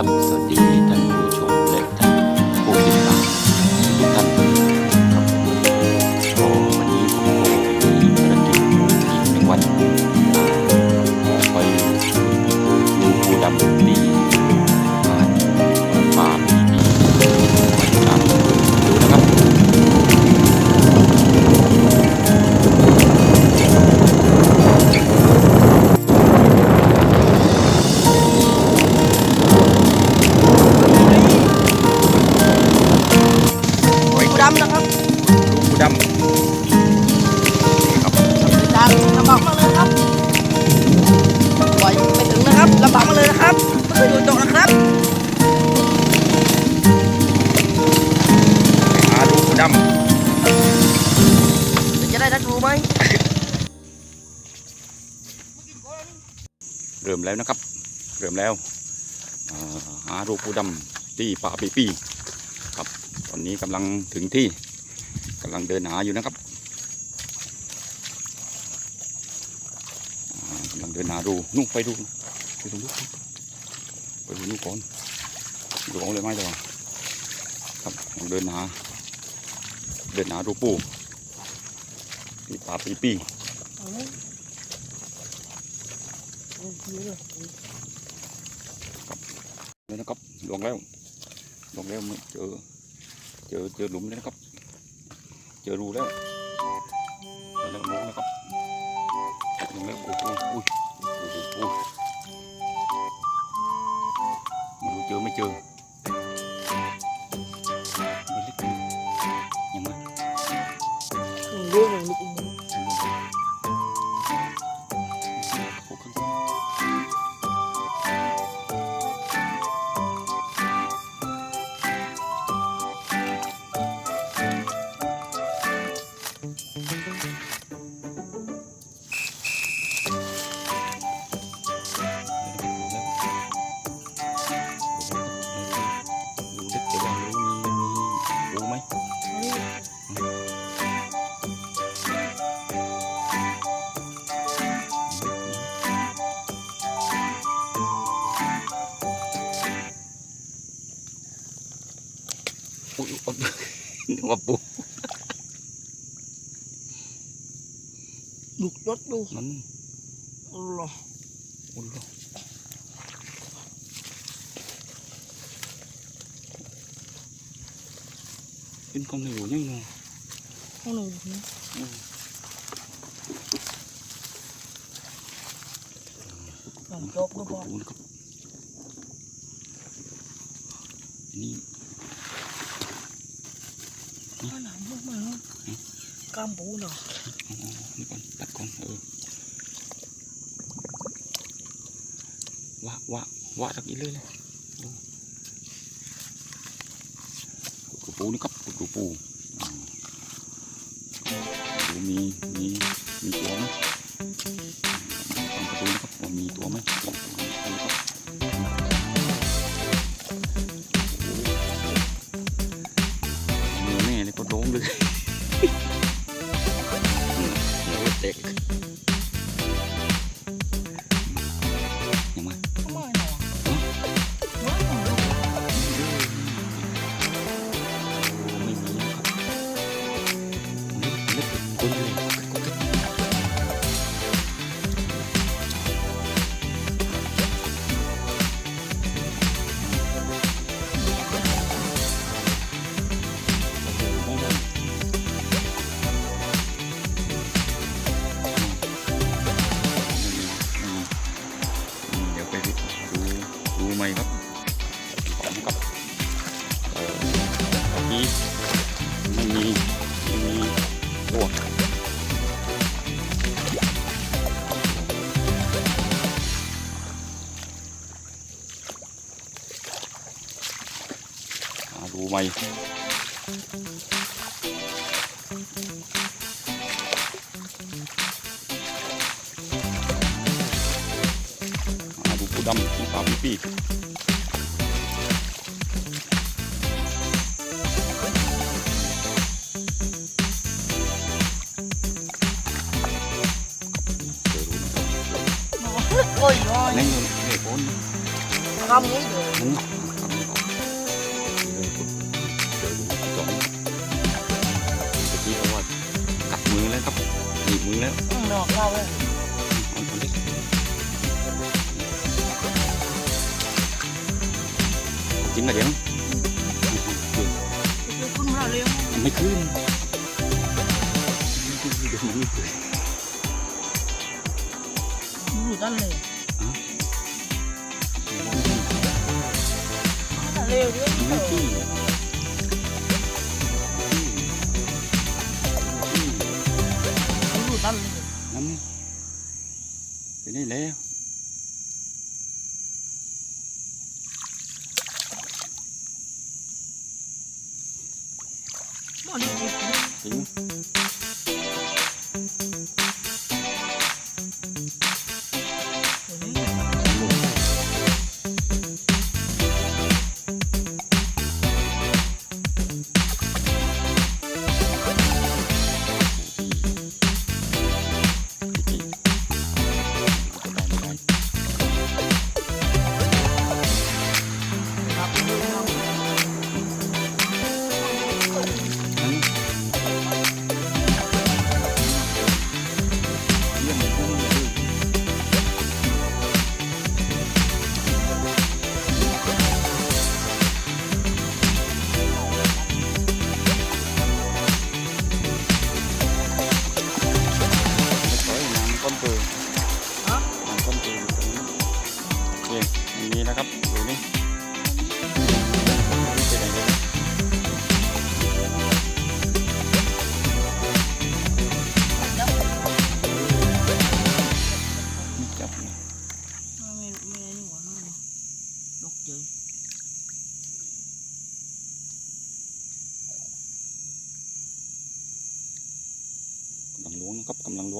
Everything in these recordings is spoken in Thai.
ครับสวั แล้วนะครับ เริ่มแล้วหารูปูดำที่ป่าปีปีครับ ตอนนี้กำลังถึงที่กำลังเดินหาอยู่นะครับอ่ากำลังเดินหาดูนู่นไปดูไปดูนู่นไปดูนู่นก่อนดูเอาเลยไหมจ๊ะครับเดินหา เดินหารูปูที่ป่าปีปี แล้วนะครับลงแล้วลงแล้วไม่เจอเจอเจอหลุ นึกว่าปูดุกรถดูนั่นอ๋ออุ้ยเหรอเป็น con này của nhanh rồi ห้องหนึ่ง Ừ. จบก็พอ ปูนะครับนี่ ข้าวหนามมากมาก กล้ามปูเนาะอ๋อนี่ก่อนตัดก่อนเออวะวะวะสักอีเลยเลยดูปูนี่ครับกระปูปูมีมีมีตัวไหมฟังกระปูนะครับว่ามีตัวไหมปูครับ ดำกินปลาปีกโอ้ยโอ้ยนั่งอยู่เด็กคนทำนี้อยู่มือแล้วครับหยิบมือแล้วนอกเราเลย ไม่ขึ้นเดี๋ยวมันไม่ขึ้นอยู่ด้านเลยเอ้าด้านเลยเลี้ยงมันเอไม่อขึ้นอยู่ด้านเลยนั่นไปได้แล้ว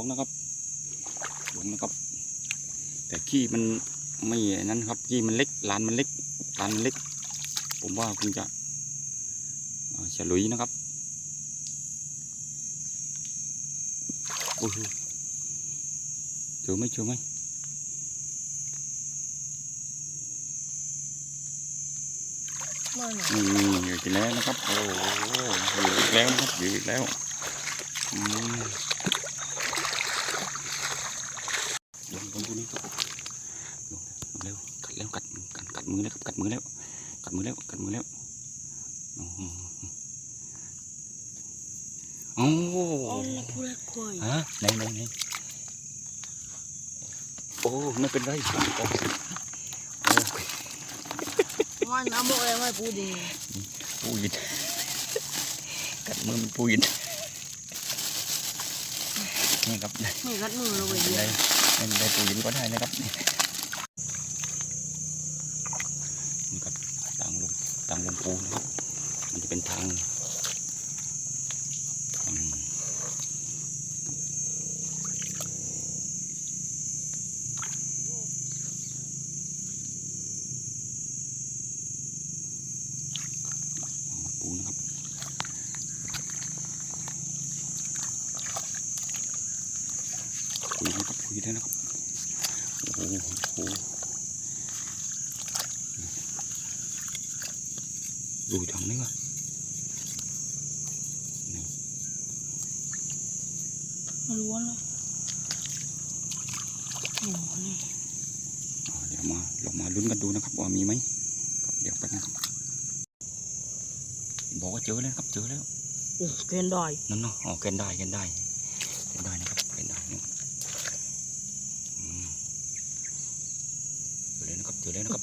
วงนะครับล้วงนะครับ แต่ขี้มันไม่นั้นครับขี้มันเล็กลานมันเล็กลานมันเล็ก ผมว่าคงจะเอ่อฉลุยนะครับโอ้โหเจอไหมเจอไหมไม่หนนี่อยู่อีกแล้วนะครับ โอ้โหอยู่อีกแล้วนะครับอยู่อีกแล้วอืม ลงลงดูนี่ครับลงลงเร็วกัดแล้วกัดกัดกัดมือแล้วครับกัดมือแล้วกัดมือแล้วกัดมือแล้วโอ้โหโอ้โหอ๋อนี่พูดแล้วคุยฮะไหนไหนไหนโอ้ไม่เป็นไรโอ้โอ้มันน้ำโมอะไรไม่พูดดีปูยินกัดมือมันปูยินนี่ครับไม่กัดมือเราไปไม่เดีเป็นยวไรไม่ เป็นไรปูยินก็ได้นะครับนี่ครับทางลงทางลงปูนะครับมันจะเป็นทางอืมทางลงปูนะครับปูนะครับปูได้นะครับ โหโอ้โหดูจังนี่วะไม่รู้ว่าเลยโอ้นี่อ่าเดี๋ยวมาลองมาลุ้นกันดูนะครับว่ามีไหมครับเดี๋ยวแป๊บนะครับบอกว่าเจอแล้วครับเจอแล้วโอ้เกณฑ์ดอยนั่นเนาะอ๋อเกนได้เกนได้เกนได้นะครับเกนได้เนี่ยอืม เจอแล้วนะครับเจอแล้วนะครับ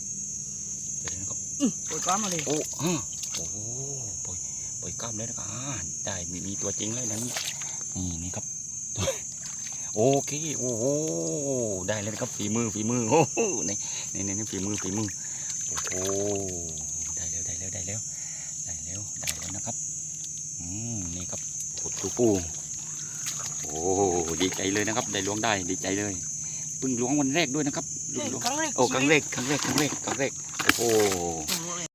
เจอแล้วนะครับปวดกล้ามมาเลยโอ้ฮะโอ้โหปล่อยปล่อยกล้ามเลยนะครับอ่าได้มีมีตัวจริงเลยนะนี่นี่นี่ครับตัวโอเคโอ้โหได้เลยนะครับฝีมือฝีมือโอ้โหในในในในฝีมือฝีมือโอ้โหได้แล้วได้แล้วได้แล้วได้แล้วได้แล้วนะครับอืมนี่ครับขุดตูปูโอ้ดีใจเลยนะครับ ได้ล้วงได้ดีใจเลย เพิ่งล้วงวันแรกด้วยนะครับครั้งแรกโอ้ครั้งแรกครั้งแรกครั้งแรกครั้งแรกโอ้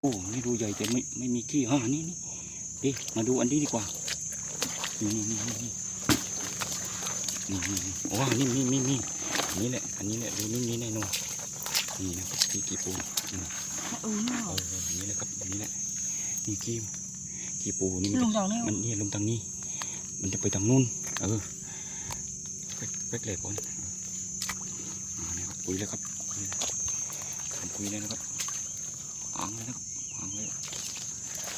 โอ้นี่ดูใหญ่แต่ไม่ไม่มีขี้ฮ่านี่นี่ดิมาดูอันนี้ดีกว่านี่นี่นี่นี่นี่โอ้นี่นี่นี่นี่นี่แหละอันนี้แหละดูนี่นี่แน่นอนนี่นะครับนี่กี่ปูโอ้นี่แหละครับนี่แหละนี่กี่กี่ปูนี่มันนี่ลงทางนี้ มันจะไปทางนู้นเออแป๊กๆเลยก่อน เอออ่านี่ครับคุยเลยครับคุยเลยผมคุยเลยนะครับหางเลยนะครับหางเลย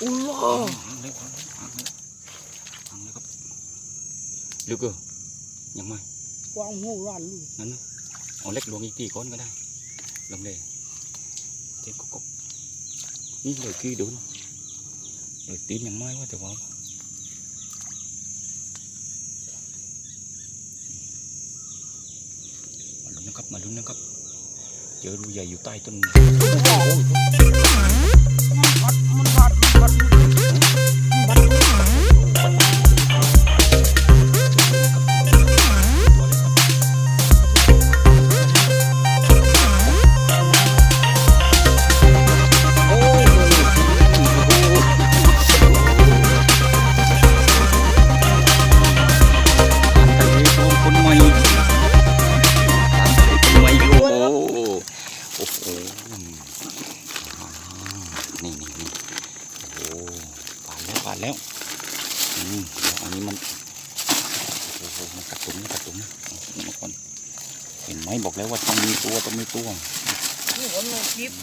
อุ้ยหางเลยหางเลยหางเลยหางเลยครับลึกเออยังไม่กว้างหูร้านลูกนั่นนะเอาเล็กลวงอีกทีก้อนก็ได้ลงเลยเจ็บกกบนี่เลยกี่ดุนเลยตีนยังไม่ว่าแต่ว่า มาลุ้นนะครับ เจอรูใหญ่อยู่ใต้ต้น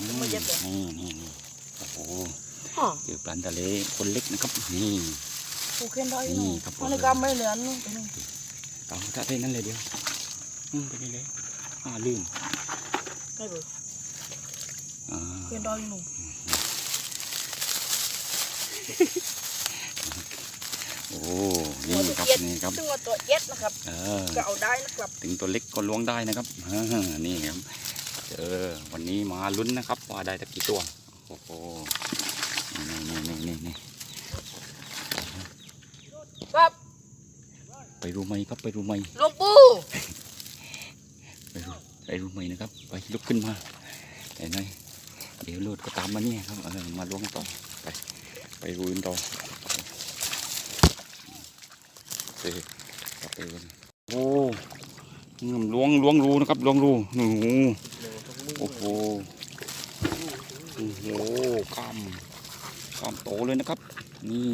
นู้นคลิปอืมมาเย็บเลยนี่นี่นี่โอ้โหฮะเจอปลาทะเลคนเล็กนะครับนี่กูเข็นได้นี่นี่ครับผมมันก็ไม่เหลือนู่นไปนู่นตามกระเทนั่นเลยเดียวอืมไปนี่เลยอ่าลืมได้เบอร์อ่าเข็นได้นู่นโอ้นี่ครับนี่ครับซึ่งว่าตัวเย็ดนะครับเออก็เอาได้นะครับ ถึงตัวเล็กก็ล้วงได้นะครับอ่านี่ครับ เจอวันนี้มาลุ้นนะครับว่าได้ตะกี่ตัวโอ้โหนี่นี่นี่นี่นี่ครับไปรู้ไหมครับไปรู้ไหมหลวงปู่ไปรู้ไปรู้ไหมนะครับ ไปลุกขึ้นมาเห็นไหมเดี๋ยวโลดก็ตามมาเนี่ยครับเออมาล้วงต่อไปไปรู้กันต่อไปกลับไปกันโอ้อืมล้วงล้วงรูนะครับล้วงรูหนู โอ้โหโอ้โหข้ามข้ามโตเลยนะครับ นี่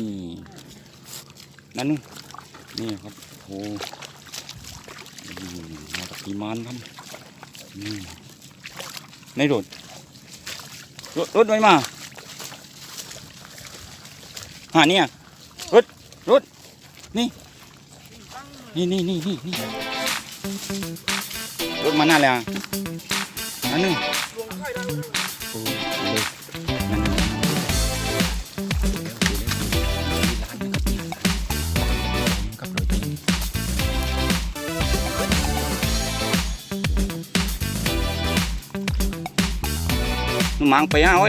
นั่นนี่ครับโอ้อืมมาจากปีมานครับนี่ในรถรถรถไม่มาหาเนี่ยรถรถนี่นี่นี่นี่นี่รถมานานแล้วอั นนึงมังไข่ได้เลยโอ้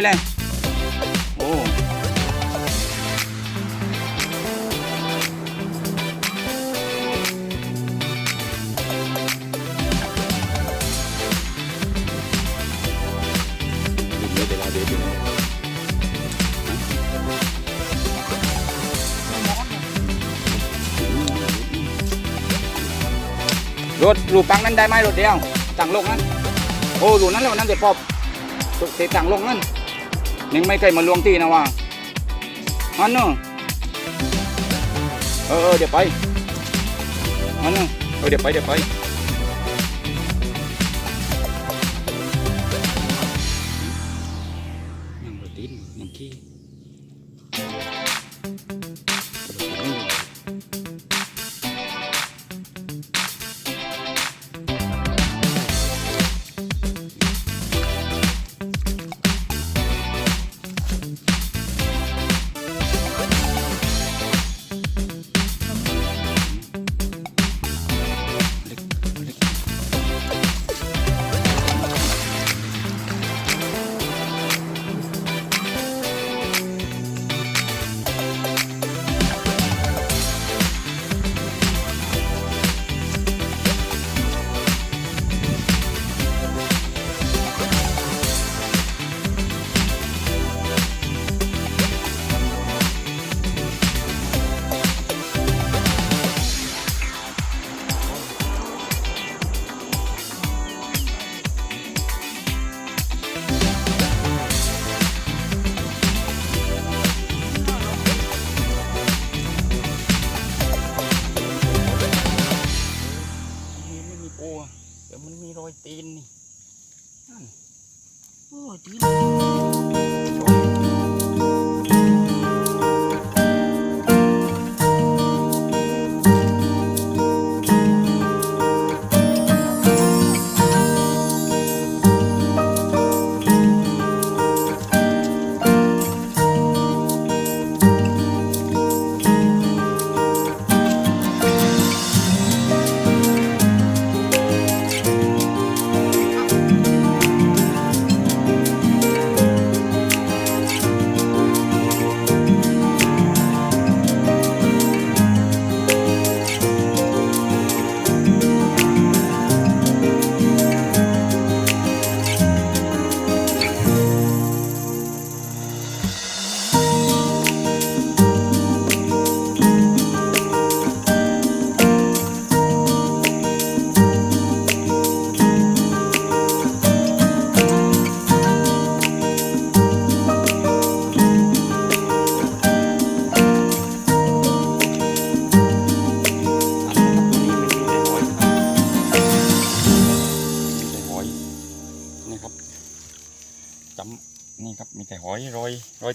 เลย หลูกปังนั้นได้ไหมรถเดียวตังลงนั้น โอ้ลูนั้นแล้วนั่นเด็ดปอบเตะตังลงนั้นยังไม่เคยมาลวงตีนะว่าอันเนอะเออเออเดี๋ยวไปอันเนอะเออเดี๋ยวไปเดี๋ยวไป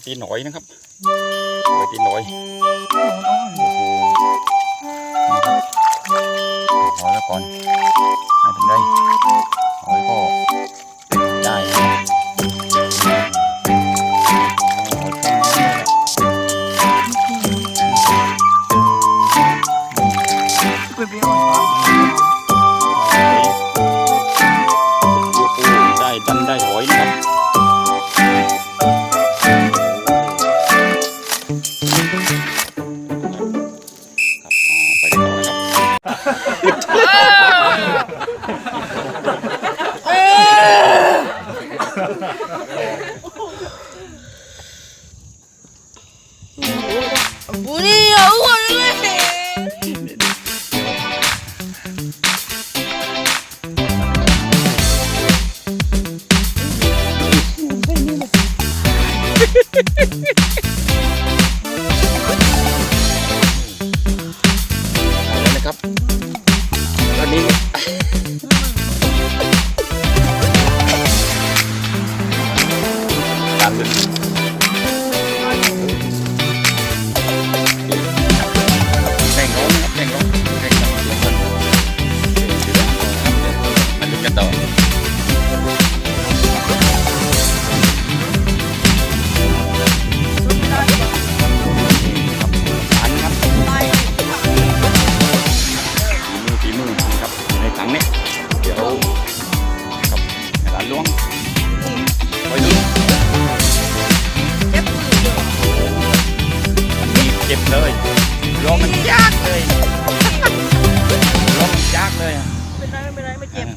ตีหนหอยนะครับรอยตีนหอยโอ้โหนี่ครับหอยแล้วก่อนไม่เป็นไรหอยก็ได้นะหอยต้มนี่แหละเป ตอนนี้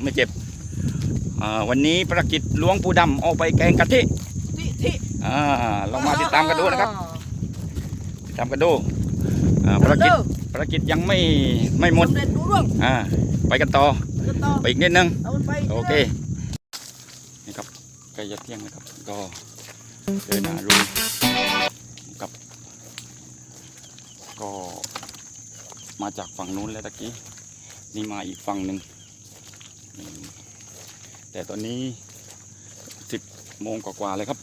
ไม่เป็นไรไม่เจ็บอ่าไม่เจ็บอ่าวันนี้ภารกิจล้วงปูดำเอาไปแกงกะทิที่ที่อ่าเรามาติดตามกันดูนะครับ ติดตามกันดูอ่าภารกิจภารกิจยังไม่ไม่หมดสำเร็จรู้เรื่องอ่าไปกันต่อกันต่อไปอีกนิดนึงเอามันไปโอเคนี่ครับใกล้จะเที่ยงนะครับก็เดินหารูกับ ก็มาจากฝั่งนู้นแล้วตะกี้นี่มาอีกฝั่งหนึ่งอืม แต่ตอนนี้สิบโมงกว่าๆเลยครับ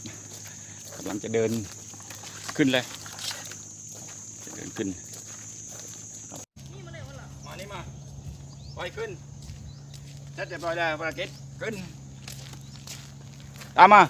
กำลังจะเดินขึ้นเลยจะเดินขึ้นครับนี่มาเลยวันละมานี่มาไปขึ้นเสร็จเรียบร้อยแล้วภารกิจขึ้นตามมา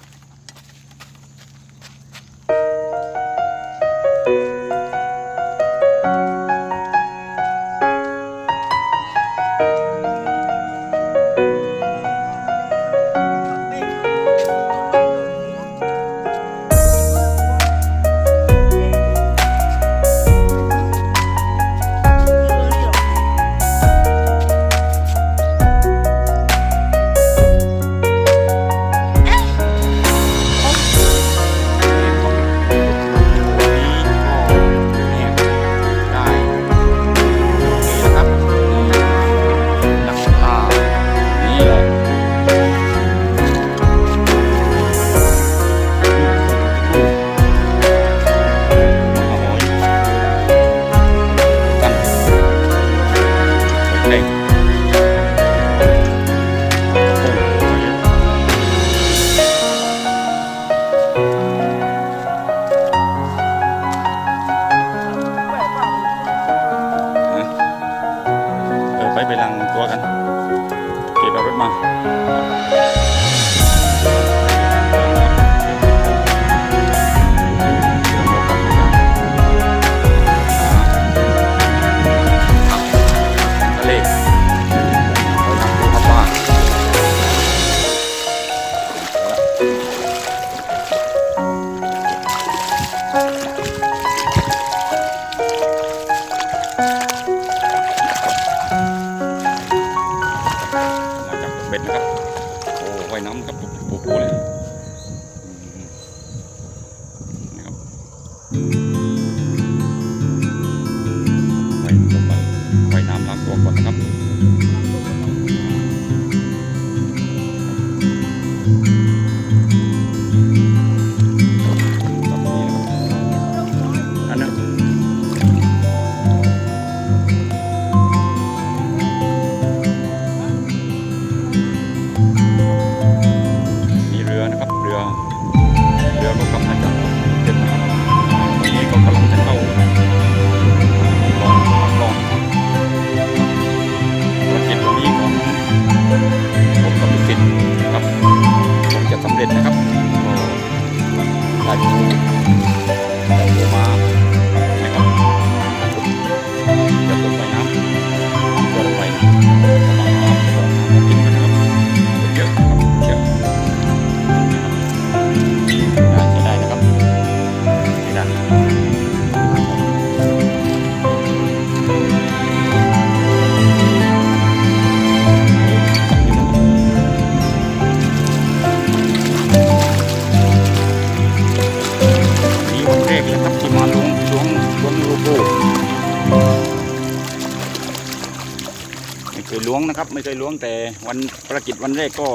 ลวงนะครับ ไม่เคยล้วงแต่วันภารกิจวันแรกก็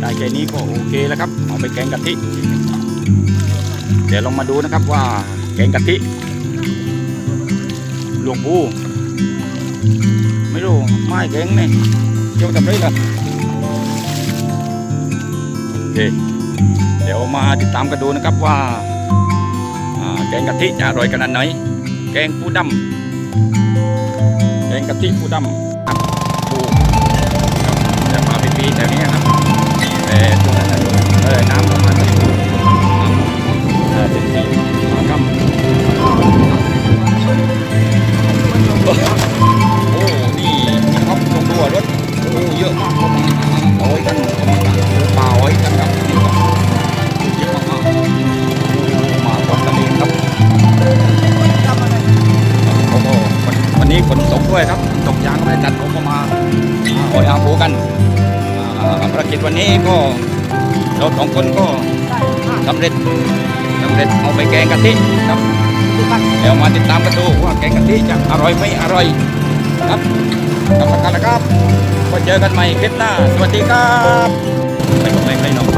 ได้ใจนี้ก็โอเคแล้วครับ เอาไปแกงกะทิ เดี๋ยวลองมาดูนะครับว่าแกงกะทิหลวงปู่ไม่รู้ไม่แกงเนี่ยเจ้าทำได้ละโอเคเดี๋ยวมาติดตามกันดูนะครับว่าแกงกะทิจะอร่อยขนาดไหนแกงปูดำแกงกะทิปูดำ แถวนี้นะครับแต่ช่งนั้นเออน้ำ กันใหม่คลิปหน้า สวัสดีครับ ไปผมไม่ไปน้อง